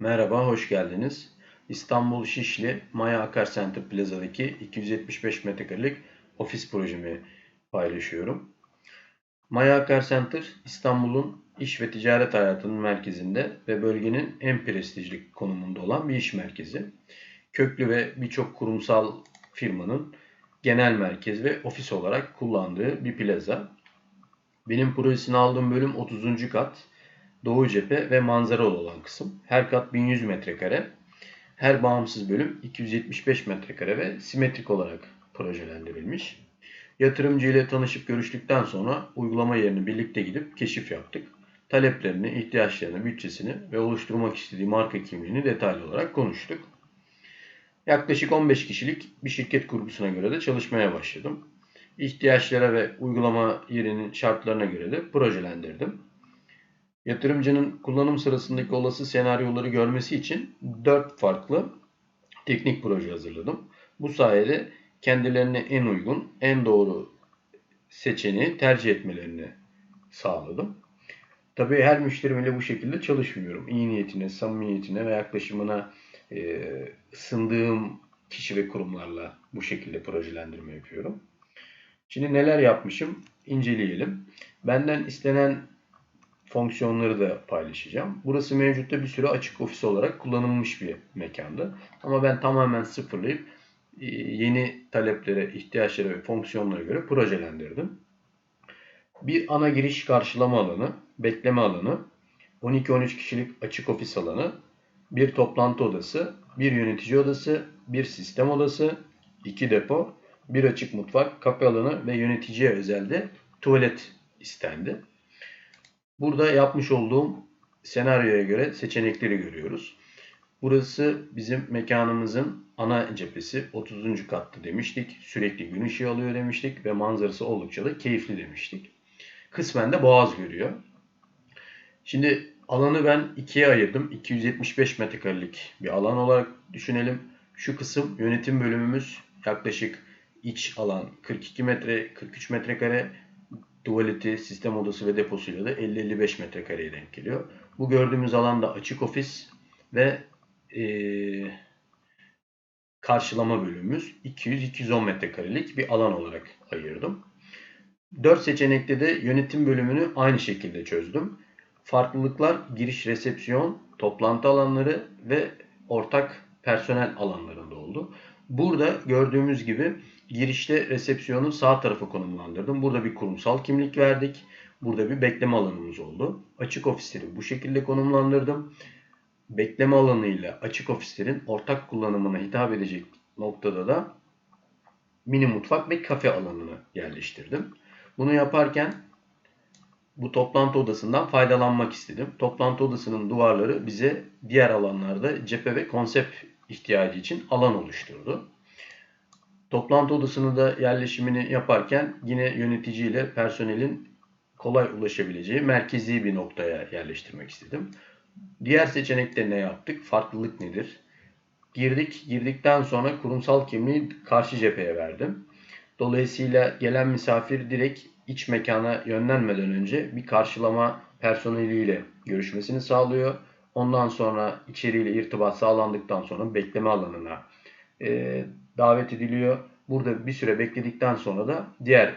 Merhaba, hoş geldiniz. İstanbul Şişli Maya Akar Center Plaza'daki 275 metrekarelik ofis projemi paylaşıyorum. Maya Akar Center, İstanbul'un iş ve ticaret hayatının merkezinde ve bölgenin en prestijli konumunda olan bir iş merkezi. Köklü ve birçok kurumsal firmanın genel merkez ve ofis olarak kullandığı bir plaza. Benim projesini aldığım bölüm 30. kat doğu cephe ve manzaralı olan kısım. Her kat 1100 metrekare. Her bağımsız bölüm 275 metrekare ve simetrik olarak projelendirilmiş. Yatırımcı ile tanışıp görüştükten sonra uygulama yerine birlikte gidip keşif yaptık. Taleplerini, ihtiyaçlarını, bütçesini ve oluşturmak istediği marka kimliğini detaylı olarak konuştuk. Yaklaşık 15 kişilik bir şirket kurgusuna göre de çalışmaya başladım. İhtiyaçlara ve uygulama yerinin şartlarına göre de projelendirdim. Yatırımcının kullanım sırasındaki olası senaryoları görmesi için 4 farklı teknik proje hazırladım. Bu sayede kendilerine en uygun, en doğru seçeneği tercih etmelerini sağladım. Tabii her müşterimle bu şekilde çalışmıyorum. İyi niyetine, samimiyetine ve yaklaşımına e, ısındığım kişi ve kurumlarla bu şekilde projelendirme yapıyorum. Şimdi neler yapmışım inceleyelim. Benden istenen fonksiyonları da paylaşacağım. Burası mevcutta bir süre açık ofis olarak kullanılmış bir mekandı. Ama ben tamamen sıfırlayıp e, yeni taleplere, ihtiyaçlara ve fonksiyonlara göre projelendirdim. Bir ana giriş karşılama alanı, bekleme alanı, 12-13 kişilik açık ofis alanı, bir toplantı odası, bir yönetici odası, bir sistem odası, iki depo, bir açık mutfak, kafe alanı ve yöneticiye özelde tuvalet istendi. Burada yapmış olduğum senaryoya göre seçenekleri görüyoruz. Burası bizim mekanımızın ana cephesi 30. katta demiştik. Sürekli gün ışığı alıyor demiştik ve manzarası oldukça da keyifli demiştik. Kısmen de boğaz görüyor. Şimdi alanı ben ikiye ayırdım. 275 metrekarelik bir alan olarak düşünelim. Şu kısım yönetim bölümümüz yaklaşık iç alan 42 metre 43 metrekare tuvaleti, sistem odası ve deposuyla da 50-55 metrekareye denk geliyor. Bu gördüğümüz alanda açık ofis ve e, karşılama bölümümüz 200-210 metrekarelik bir alan olarak ayırdım. 4 seçenekte de yönetim bölümünü aynı şekilde çözdüm. Farklılıklar giriş resepsiyon, toplantı alanları ve ortak personel alanlarında oldu. Burada gördüğümüz gibi girişte resepsiyonun sağ tarafı konumlandırdım. Burada bir kurumsal kimlik verdik. Burada bir bekleme alanımız oldu. Açık ofisleri bu şekilde konumlandırdım. Bekleme alanı ile açık ofislerin ortak kullanımına hitap edecek noktada da mini mutfak ve kafe alanını yerleştirdim. Bunu yaparken bu toplantı odasından faydalanmak istedim. Toplantı odasının duvarları bize diğer alanlarda cephe ve konsept ihtiyacı için alan oluşturdu. Toplantı odasını da yerleşimini yaparken yine yöneticiyle personelin kolay ulaşabileceği merkezi bir noktaya yerleştirmek istedim. Diğer seçenekte ne yaptık? Farklılık nedir? Girdik, girdikten sonra kurumsal kimliği karşı cepheye verdim. Dolayısıyla gelen misafir direkt iç mekana yönlenmeden önce bir karşılama personeliyle görüşmesini sağlıyor. Ondan sonra içeriğiyle irtibat sağlandıktan sonra bekleme alanına e, davet ediliyor. Burada bir süre bekledikten sonra da diğer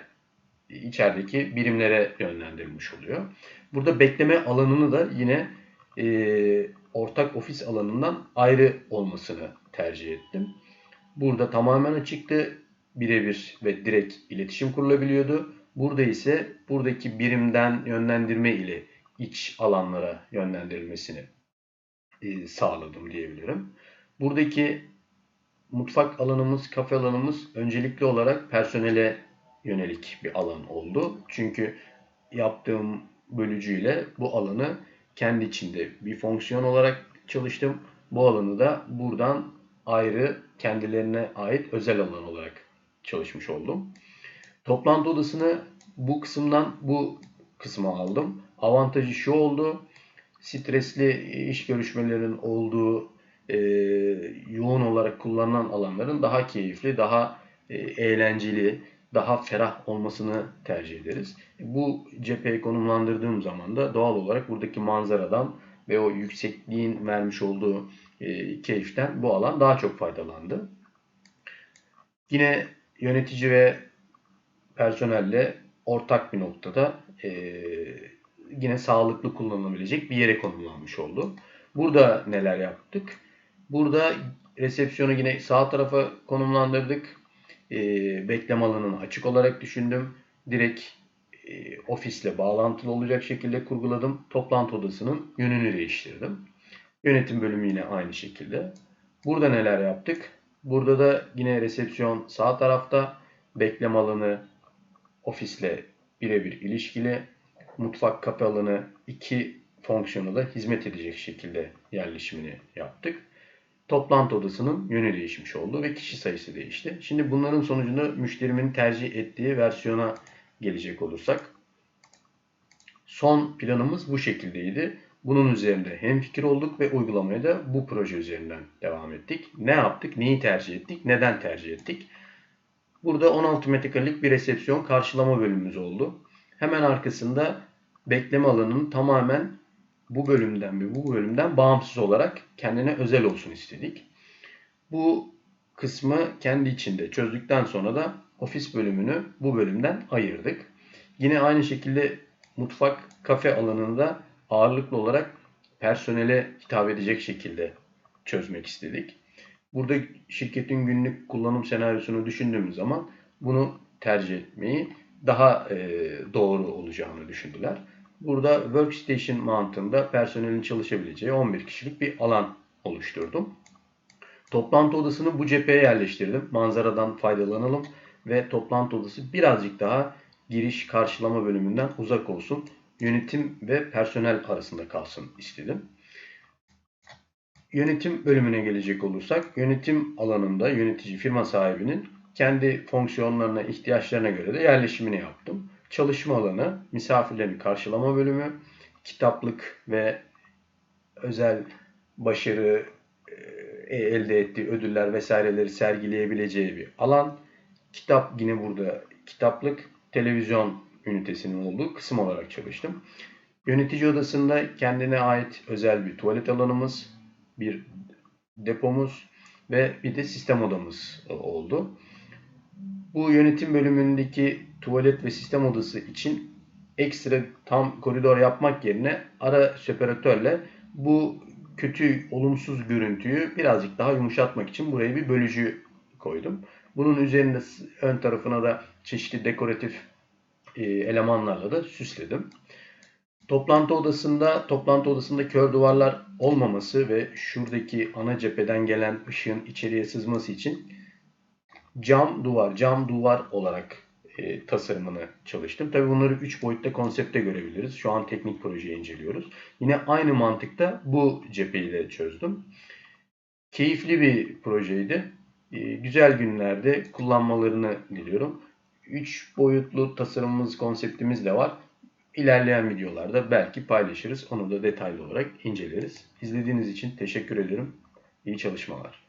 içerideki birimlere yönlendirilmiş oluyor. Burada bekleme alanını da yine e, ortak ofis alanından ayrı olmasını tercih ettim. Burada tamamen açıktı. Birebir ve direkt iletişim kurulabiliyordu. Burada ise buradaki birimden yönlendirme ile iç alanlara yönlendirilmesini e, sağladım diyebilirim. Buradaki mutfak alanımız, kafe alanımız öncelikli olarak personele yönelik bir alan oldu. Çünkü yaptığım bölücüyle bu alanı kendi içinde bir fonksiyon olarak çalıştım. Bu alanı da buradan ayrı kendilerine ait özel alan olarak çalışmış oldum. Toplantı odasını bu kısımdan bu kısma aldım. Avantajı şu oldu. Stresli iş görüşmelerinin olduğu e, yoğun olarak kullanılan alanların daha keyifli, daha e, eğlenceli, daha ferah olmasını tercih ederiz. Bu cepheyi konumlandırdığım zaman da doğal olarak buradaki manzaradan ve o yüksekliğin vermiş olduğu e, keyiften bu alan daha çok faydalandı. Yine yönetici ve personelle ortak bir noktada e, yine sağlıklı kullanılabilecek bir yere konumlanmış oldu. Burada neler yaptık? Burada resepsiyonu yine sağ tarafa konumlandırdık. E, bekleme alanını açık olarak düşündüm. Direkt e, ofisle bağlantılı olacak şekilde kurguladım. Toplantı odasının yönünü değiştirdim. Yönetim bölümü yine aynı şekilde. Burada neler yaptık? Burada da yine resepsiyon sağ tarafta. Bekleme alanı ofisle birebir ilişkili. Mutfak kapı alanı iki fonksiyonu da hizmet edecek şekilde yerleşimini yaptık. Toplantı odasının yönü değişmiş oldu ve kişi sayısı değişti. Şimdi bunların sonucunda müşterimin tercih ettiği versiyona gelecek olursak. Son planımız bu şekildeydi. Bunun üzerinde hem fikir olduk ve uygulamaya da bu proje üzerinden devam ettik. Ne yaptık, neyi tercih ettik, neden tercih ettik? Burada 16 metrekarelik bir resepsiyon karşılama bölümümüz oldu. Hemen arkasında bekleme alanının tamamen bu bölümden ve bu bölümden bağımsız olarak kendine özel olsun istedik. Bu kısmı kendi içinde çözdükten sonra da ofis bölümünü bu bölümden ayırdık. Yine aynı şekilde mutfak kafe alanında ağırlıklı olarak personele hitap edecek şekilde çözmek istedik. Burada şirketin günlük kullanım senaryosunu düşündüğümüz zaman bunu tercih etmeyi daha e, doğru olacağını düşündüler. Burada workstation mantığında personelin çalışabileceği 11 kişilik bir alan oluşturdum. Toplantı odasını bu cepheye yerleştirdim. Manzaradan faydalanalım ve toplantı odası birazcık daha giriş karşılama bölümünden uzak olsun. Yönetim ve personel arasında kalsın istedim. Yönetim bölümüne gelecek olursak, yönetim alanında yönetici firma sahibinin kendi fonksiyonlarına, ihtiyaçlarına göre de yerleşimini yaptım. Çalışma alanı, misafirlerin karşılama bölümü, kitaplık ve özel başarı e, elde ettiği ödüller vesaireleri sergileyebileceği bir alan. Kitap yine burada kitaplık, televizyon ünitesinin olduğu kısım olarak çalıştım. Yönetici odasında kendine ait özel bir tuvalet alanımız, bir depomuz ve bir de sistem odamız oldu. Bu yönetim bölümündeki tuvalet ve sistem odası için ekstra tam koridor yapmak yerine ara separatörle bu kötü, olumsuz görüntüyü birazcık daha yumuşatmak için buraya bir bölücü koydum. Bunun üzerinde ön tarafına da çeşitli dekoratif e, elemanlarla da süsledim. Toplantı odasında toplantı odasında kör duvarlar olmaması ve şuradaki ana cepheden gelen ışığın içeriye sızması için cam duvar, cam duvar olarak e, tasarımını çalıştım. Tabii bunları 3 boyutta konsepte görebiliriz. Şu an teknik projeyi inceliyoruz. Yine aynı mantıkta bu cepheyi de çözdüm. Keyifli bir projeydi. E, güzel günlerde kullanmalarını diliyorum. 3 boyutlu tasarımımız, konseptimiz de var. İlerleyen videolarda belki paylaşırız. Onu da detaylı olarak inceleriz. İzlediğiniz için teşekkür ederim. İyi çalışmalar.